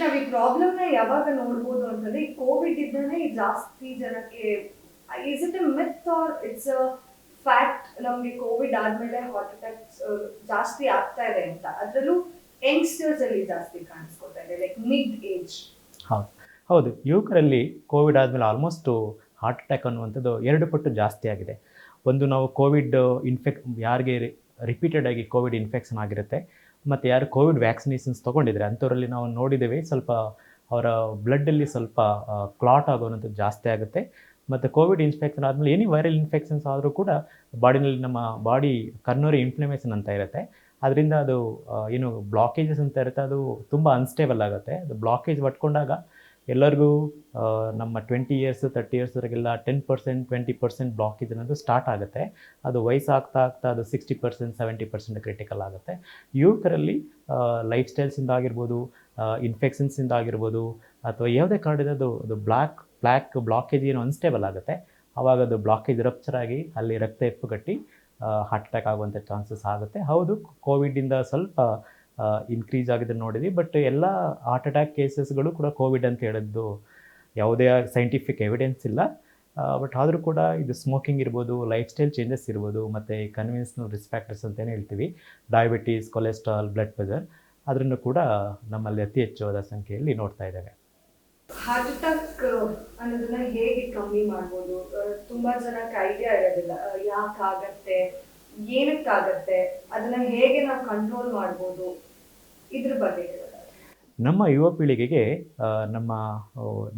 ನಾವ್ ಈ ಪ್ರಾಬ್ಲಮ್ನ ಯಾವಾಗ ನೋಡ್ಬೋದು ಅಂತಂದ್ರೆ, ಈ ಕೋವಿಡ್ ಇದ್ದಾನೆ ಜಾಸ್ತಿ ಜನಕ್ಕೆ is it a myth or it's a fact ನಮ್ಗೆ ಕೋವಿಡ್ ಆದ್ಮೇಲೆ ಹಾರ್ಟ್ ಅಟ್ಯಾಕ್ ಜಾಸ್ತಿ ಆಗ್ತಾ ಇದೆ ಅಂತ. ಅದರಲ್ಲೂ ಯಂಗ್ಸ್ಟರ್ಸ್ ಅಲ್ಲಿ ಜಾಸ್ತಿ ಕಾಣಿಸ್ಕೊತಾ ಇದೆ ಲೈಕ್ ಮಿಡ್ ಏಜ್ ಹೌದು. ಹೌದು. ಯುವಕರಲ್ಲಿ ಕೋವಿಡ್ ಆದಮೇಲೆ ಆಲ್ಮೋಸ್ಟು ಹಾರ್ಟ್ ಅಟ್ಯಾಕ್ ಅನ್ನುವಂಥದ್ದು ಎರಡು ಪಟ್ಟು ಜಾಸ್ತಿ ಆಗಿದೆ. ಒಂದು ನಾವು ಕೋವಿಡ್ ಇನ್ಫೆಕ್ ಯಾರಿಗೆ ರಿಪೀಟೆಡ್ ಆಗಿ ಕೋವಿಡ್ ಇನ್ಫೆಕ್ಷನ್ ಆಗಿರುತ್ತೆ. ಮತ್ತು ಯಾರು ಕೋವಿಡ್ ವ್ಯಾಕ್ಸಿನೇಷನ್ಸ್ ತೊಗೊಂಡಿದ್ದಾರೆ ಅಂಥವರಲ್ಲಿ ನಾವು ನೋಡಿದ್ದೇವೆ, ಸ್ವಲ್ಪ ಅವರ ಬ್ಲಡ್ಡಲ್ಲಿ ಸ್ವಲ್ಪ ಕ್ಲಾಟ್ ಆಗೋವಂಥದ್ದು ಜಾಸ್ತಿ ಆಗುತ್ತೆ. ಮತ್ತು ಕೋವಿಡ್ ಇನ್ಫೆಕ್ಷನ್ ಆದಮೇಲೆ ಎನಿ ವೈರಲ್ ಇನ್ಫೆಕ್ಷನ್ಸ್ ಆದರೂ ಕೂಡ ಬಾಡಿನಲ್ಲಿ ನಮ್ಮ ಬಾಡಿ ಕರ್ನೋರಿ ಇನ್ಫ್ಲಮೇಷನ್ ಅಂತ ಇರುತ್ತೆ. ಅದರಿಂದ ಅದು ಏನು ಬ್ಲಾಕೇಜಸ್ ಅಂತ ಇರುತ್ತೆ, ಅದು ತುಂಬ ಅನ್ಸ್ಟೇಬಲ್ ಆಗುತ್ತೆ. ಅದು ಬ್ಲಾಕೇಜ್ ಬಟ್ಕೊಂಡಾಗ ಎಲ್ಲರಿಗೂ ನಮ್ಮ twenty years thirty ಇಯರ್ಸ್ವರೆಗೆಲ್ಲ ten percent twenty percent block ಇದನ್ನದು start ಆಗುತ್ತೆ. ಅದು ವಯಸ್ಸಾಗ್ತಾ ಆಗ್ತಾ ಅದು sixty percent seventy percent critical ಆಗುತ್ತೆ. ಯುವಕರಲ್ಲಿ ಲೈಫ್ ಸ್ಟೈಲ್ಸಿಂದ ಆಗಿರ್ಬೋದು ಇನ್ಫೆಕ್ಷನ್ಸಿಂದ ಆಗಿರ್ಬೋದು, ಅಥವಾ ಯಾವುದೇ ಕಾರಣದಿಂದ ಅದು ಅದು ಬ್ಲ್ಯಾಕ್ ಬ್ಲ್ಯಾಕ್ ಬ್ಲಾಕೇಜ್ ಏನು ಅನ್ಸ್ಟೇಬಲ್ ಆಗುತ್ತೆ. ಆವಾಗ ಅದು ಬ್ಲಾಕೇಜ್ ರಪ್ಚರ್ ಆಗಿ ಅಲ್ಲಿ ರಕ್ತ ಹೆಪ್ಪುಗಟ್ಟಿ ಹಾರ್ಟ್ ಅಟ್ಯಾಕ್ ಆಗುವಂಥ ಚಾನ್ಸಸ್ ಆಗುತ್ತೆ. ಹೌದು ಕೋವಿಡಿಂದ ಸ್ವಲ್ಪ ಇನ್ಕ್ರೀಸ್ ಆಗಿದೆ ನೋಡಿದ್ವಿ. ಬಟ್ ಎಲ್ಲ ಹಾರ್ಟ್ ಅಟ್ಯಾಕ್ ಕೇಸಸ್ಗಳು ಕೂಡ ಕೋವಿಡ್ ಅಂತ ಹೇಳಿದ್ದು ಯಾವುದೇ ಸೈಂಟಿಫಿಕ್ ಎವಿಡೆನ್ಸ್ ಇಲ್ಲ. ಬಟ್ ಆದರೂ ಕೂಡ ಇದು ಸ್ಮೋಕಿಂಗ್ ಇರ್ಬೋದು ಲೈಫ್ ಸ್ಟೈಲ್ ಚೇಂಜಸ್ ಇರ್ಬೋದು, ಮತ್ತು ಕನ್ವಿನ್ಸ್ನಲ್ ರಿಸ್ಕ್ ಫ್ಯಾಕ್ಟರ್ಸ್ ಅಂತಲೇ ಹೇಳ್ತೀವಿ. ಡಯಾಬಿಟೀಸ್ ಕೊಲೆಸ್ಟ್ರಾಲ್ ಬ್ಲಡ್ ಪ್ರೆಷರ್ ಅದನ್ನು ಕೂಡ ನಮ್ಮಲ್ಲಿ ಅತಿ ಹೆಚ್ಚಾದ ಸಂಖ್ಯೆಯಲ್ಲಿ ನೋಡ್ತಾ ಇದ್ದಾರೆ ಹಾರ್ಟ್ ಅಟ್ಯಾಕ್ ಅನ್ನೋದನ್ನ ಹೇಗೆ ಕಮ್ಮಿ ಮಾಡ್ಬೋದು? ತುಂಬಾ ಜನಕ್ಕೆ ಐಡಿಯಾ ಇರೋದಿಲ್ಲ. ಯಾಕೆ ಆಗತ್ತೆ ಏನಕ್ಕಾಗತ್ತೆ? ಅದನ್ನ ಹೇಗೆ ನಾವು ಕಂಟ್ರೋಲ್ ಮಾಡ್ಬೋದು? ಇದ್ರ ಬಗ್ಗೆ ನಮ್ಮ ಯುವ ಪೀಳಿಗೆಗೆ ನಮ್ಮ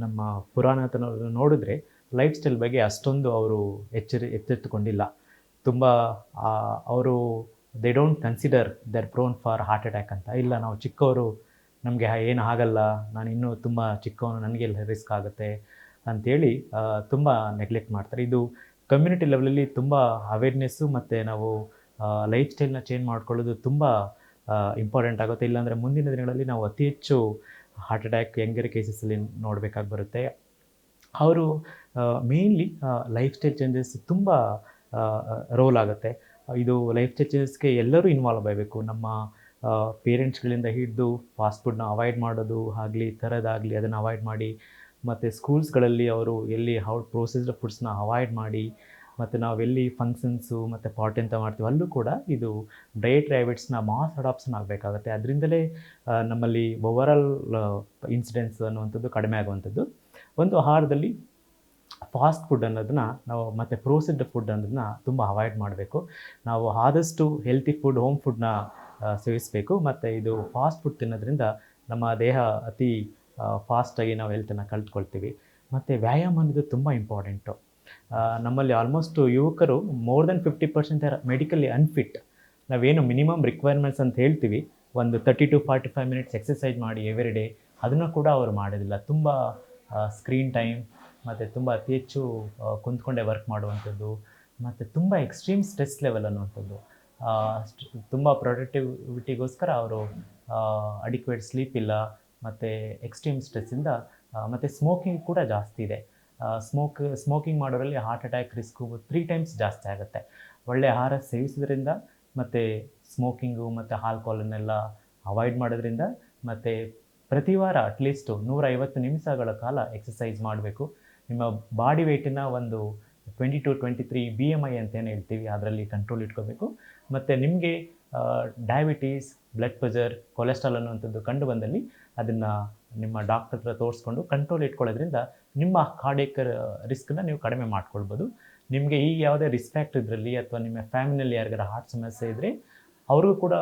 ನಮ್ಮ ಪುರಾಣತನ ನೋಡಿದ್ರೆ ಲೈಫ್ ಸ್ಟೈಲ್ ಬಗ್ಗೆ ಅಷ್ಟೊಂದು ಅವರು ಎಚ್ಚರಿ, ಎಚ್ಚೆತ್ತುಕೊಂಡಿಲ್ಲ. ತುಂಬ ಅವರು they don't consider they're prone for heart attack ಅಂತ. ಇಲ್ಲ, ನಾವು ಚಿಕ್ಕವರು, ನಮಗೆ ಏನು ಆಗಲ್ಲ, ನಾನು ಇನ್ನೂ ತುಂಬ ಚಿಕ್ಕವನು ನನಗೆ ರಿಸ್ಕ್ ಆಗುತ್ತೆ ಅಂಥೇಳಿ ತುಂಬ ನೆಗ್ಲೆಕ್ಟ್ ಮಾಡ್ತಾರೆ. ಇದು ಕಮ್ಯುನಿಟಿ ಲೆವೆಲಲ್ಲಿ ತುಂಬ ಅವೇರ್ನೆಸ್ಸು ಮತ್ತು ನಾವು ಲೈಫ್ ಸ್ಟೈಲ್ನ ಚೇಂಜ್ ಮಾಡ್ಕೊಳ್ಳೋದು ತುಂಬ ಇಂಪಾರ್ಟೆಂಟ್ ಆಗುತ್ತೆ. ಇಲ್ಲಾಂದರೆ ಮುಂದಿನ ದಿನಗಳಲ್ಲಿ ನಾವು ಅತಿ ಹೆಚ್ಚು ಹಾರ್ಟ್ ಅಟ್ಯಾಕ್ ಯಂಗರ್ ಕೇಸಸಲ್ಲಿ ನೋಡಬೇಕಾಗಿ ಬರುತ್ತೆ. ಅವರು ಮೇನ್ಲಿ ಲೈಫ್ ಸ್ಟೈಲ್ ಚೇಂಜಸ್ ತುಂಬ ರೋಲ್ ಆಗುತ್ತೆ. ಇದು ಲೈಫ್ ಸ್ಟೈಲ್ ಚೇಂಜಸ್ಗೆ ಎಲ್ಲರೂ ಇನ್ವಾಲ್ವ್ ಆಗಬೇಕು. ನಮ್ಮ ಪೇರೆಂಟ್ಸ್ಗಳಿಂದ ಹಿಡಿದು ಫಾಸ್ಟ್ ಫುಡ್ನ ಅವಾಯ್ಡ್ ಮಾಡೋದು ಆಗಲಿ ಥರದಾಗಲಿ ಅದನ್ನು ಅವಾಯ್ಡ್ ಮಾಡಿ, ಮತ್ತು ಸ್ಕೂಲ್ಸ್ಗಳಲ್ಲಿ ಅವರು ಎಲ್ಲಿ ಹೌ ಪ್ರೋಸೆಸ್ಡ್ ಫುಡ್ಸ್ನ ಅವಾಯ್ಡ್ ಮಾಡಿ ಮತ್ತು ನಾವೆಲ್ಲಿ ಫಂಕ್ಷನ್ಸು ಮತ್ತು ಪಾರ್ಟಿ ಅಂತ ಮಾಡ್ತೀವಿ ಅಲ್ಲೂ ಕೂಡ ಇದು ಡಯಟ್ ರ್ಯಾಬಿಟ್ಸ್ನ ಮಾಸ್ ಅಡಾಪ್ಷನ್ ಆಗಬೇಕಾಗತ್ತೆ. ಅದರಿಂದಲೇ ನಮ್ಮಲ್ಲಿ ಓವರಾಲ್ ಇನ್ಸಿಡೆನ್ಸ್ ಅನ್ನುವಂಥದ್ದು ಕಡಿಮೆ ಆಗುವಂಥದ್ದು. ಒಂದು ಆಹಾರದಲ್ಲಿ ಫಾಸ್ಟ್ ಫುಡ್ ಅನ್ನೋದನ್ನ ನಾವು ಮತ್ತು ಪ್ರೋಸೆಸ್ಡ್ ಫುಡ್ ಅನ್ನೋದನ್ನ ತುಂಬ ಅವಾಯ್ಡ್ ಮಾಡಬೇಕು. ನಾವು ಆದಷ್ಟು ಹೆಲ್ತಿ ಫುಡ್ ಹೋಮ್ ಫುಡ್ನ ಸೇವಿಸಬೇಕು. ಮತ್ತು ಇದು ಫಾಸ್ಟ್ ಫುಡ್ ತಿನ್ನೋದ್ರಿಂದ ನಮ್ಮ ದೇಹ ಅತಿ ಫಾಸ್ಟಾಗಿ ನಾವು ಹೆಲ್ತನ್ನು ಕಲ್ತ್ಕೊಳ್ತೀವಿ ಮತ್ತು ವ್ಯಾಯಾಮ ಅನ್ನೋದು ತುಂಬ ಇಂಪಾರ್ಟೆಂಟು ನಮ್ಮಲ್ಲಿ ಆಲ್ಮೋಸ್ಟ್ ಯುವಕರು more than fifty percent medically unfit ನಾವೇನು ಮಿನಿಮಮ್ ರಿಕ್ವೈರ್ಮೆಂಟ್ಸ್ ಅಂತ ಹೇಳ್ತೀವಿ. ಒಂದು thirty to forty five minutes exercise ಮಾಡಿ ಎವ್ರಿ ಡೇ ಅದನ್ನು ಕೂಡ ಅವರು ಮಾಡೋದಿಲ್ಲ. ತುಂಬ ಸ್ಕ್ರೀನ್ ಟೈಮ್ ಮತ್ತು ತುಂಬ ಅತಿ ಹೆಚ್ಚು ಕುಂತ್ಕೊಂಡೇ ವರ್ಕ್ ಮಾಡುವಂಥದ್ದು, ಮತ್ತು ತುಂಬ ಎಕ್ಸ್ಟ್ರೀಮ್ ಸ್ಟ್ರೆಸ್ ಲೆವೆಲ್ ಅನ್ನುವಂಥದ್ದು. ತುಂಬ ಪ್ರೊಡಕ್ಟಿವಿಟಿಗೋಸ್ಕರ ಅವರು ಅಡಿಕ್ವೇಟ್ ಸ್ಲೀಪ್ ಇಲ್ಲ, ಮತ್ತು ಎಕ್ಸ್ಟ್ರೀಮ್ ಸ್ಟ್ರೆಸ್ಸಿಂದ ಮತ್ತು ಸ್ಮೋಕಿಂಗ್ ಕೂಡ ಜಾಸ್ತಿ ಇದೆ. Smoke smoking ಮಾಡೋರಲ್ಲಿ heart attack risk three times ಜಾಸ್ತಿ ಆಗುತ್ತೆ. ಒಳ್ಳೆ ಆಹಾರ ಸೇವಿಸೋದ್ರಿಂದ ಮತ್ತು ಸ್ಮೋಕಿಂಗು ಮತ್ತು ಆಲ್ಕೋಹಾಲನ್ನೆಲ್ಲ ಅವಾಯ್ಡ್ ಮಾಡೋದ್ರಿಂದ ಮತ್ತು ಪ್ರತಿ ವಾರ ಅಟ್ಲೀಸ್ಟು ನೂರೈವತ್ತು ನಿಮಿಷಗಳ ಕಾಲ ಎಕ್ಸಸೈಸ್ ಮಾಡಬೇಕು. ನಿಮ್ಮ ಬಾಡಿ ವೆಯ್ಟಿನ ಒಂದು twenty to twenty three B M I ಅಂತ ಏನು ಹೇಳ್ತೀವಿ, ಅದರಲ್ಲಿ ಕಂಟ್ರೋಲ್ ಇಟ್ಕೋಬೇಕು. ಮತ್ತು ನಿಮಗೆ ಡಯಾಬಿಟೀಸ್ ಬ್ಲಡ್ ಪ್ರೆಷರ್ ಕೊಲೆಸ್ಟ್ರಾಲ್ ಅನ್ನುವಂಥದ್ದು ಕಂಡು ಬಂದಲ್ಲಿ ಅದನ್ನು ನಿಮ್ಮ ಡಾಕ್ಟರ್ ಹತ್ರ ತೋರಿಸ್ಕೊಂಡು ಕಂಟ್ರೋಲ್ ಇಟ್ಕೊಳ್ಳೋದ್ರಿಂದ ನಿಮ್ಮ ಕಾರ್ಡಿಯಕ್ ರಿಸ್ಕನ್ನ ನೀವು ಕಡಿಮೆ ಮಾಡ್ಕೊಳ್ಬೋದು. ನಿಮಗೆ ಈ ಯಾವುದೇ ರಿಸ್ಕ್ ಇದರಲ್ಲಿ ಅಥವಾ ನಿಮ್ಮ ಫ್ಯಾಮಿಲಿಯಲ್ಲಿ ಯಾರಿಗಾರ ಹಾರ್ಟ್ ಸಮಸ್ಯೆ ಇದ್ದರೆ ಅವ್ರಿಗೂ ಕೂಡ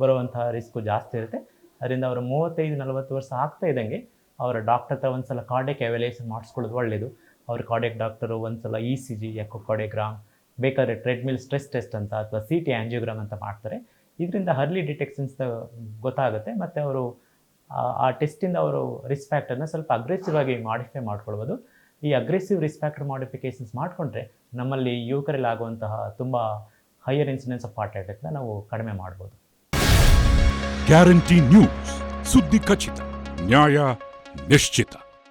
ಬರುವಂತಹ ರಿಸ್ಕು ಜಾಸ್ತಿ ಇರುತ್ತೆ. ಅದರಿಂದ ಅವರು ಮೂವತ್ತೈದು, ನಲವತ್ತು ವರ್ಷ ಆಗ್ತಾ ಇದ್ದಂಗೆ ಅವರ ಡಾಕ್ಟರ್ ಹತ್ರ ಒಂದು ಸಲ ಕಾರ್ಡಿಯಕ್ ಎವ್ಯಾಲ್ಯೂಯೇಷನ್ ಮಾಡಿಸ್ಕೊಳ್ಳೋದು ಒಳ್ಳೆಯದು ಅವ್ರ ಕಾರ್ಡಿಯಕ್ ಡಾಕ್ಟರು ಒಂದು ಸಲ E C G eco cardiogram ಬೇಕಾದ್ರೆ ಟ್ರೆಡ್ಮಿಲ್ ಸ್ಟ್ರೆಸ್ ಟೆಸ್ಟ್ ಅಂತ ಅಥವಾ ಸಿ ಟಿ ಆಂಜಿಯೋಗ್ರಾಮ್ ಅಂತ ಮಾಡ್ತಾರೆ. ಇದರಿಂದ ಹರ್ಲಿ ಡಿಟೆಕ್ಷನ್ಸ್ ಗೊತ್ತಾಗುತ್ತೆ. ಮತ್ತು ಅವರು, ಆ- ಆ ಟೆಸ್ಟಿಂದ ಅವರು ರಿಸ್ಕ್ ಫ್ಯಾಕ್ಟರ್ನ ಸ್ವಲ್ಪ ಅಗ್ರೆಸಿವ್ ಆಗಿ ಮಾಡಿಫೈ ಮಾಡ್ಕೊಳ್ಬೋದು. ಈ ಅಗ್ರೆಸಿವ್ ರಿಸ್ಕ್ ಫ್ಯಾಕ್ಟರ್ ಮಾಡಿಫಿಕೇಷನ್ಸ್ ಮಾಡಿಕೊಂಡ್ರೆ ನಮ್ಮಲ್ಲಿ ಯುವಕರಲ್ಲಿ ಆಗುವಂತಹ ತುಂಬ ಹೈಯರ್ ಇನ್ಸಿಡೆನ್ಸ್ ಆಫ್ ಹಾರ್ಟ್ ಅಟ್ಯಾಕ್ನ ನಾವು ಕಡಿಮೆ ಮಾಡ್ಬೋದು. ಗ್ಯಾರಂಟಿ ನ್ಯೂಸ್ ಸುದ್ದಿ ಖಚಿತ, ನ್ಯಾಯ ನಿಶ್ಚಿತ.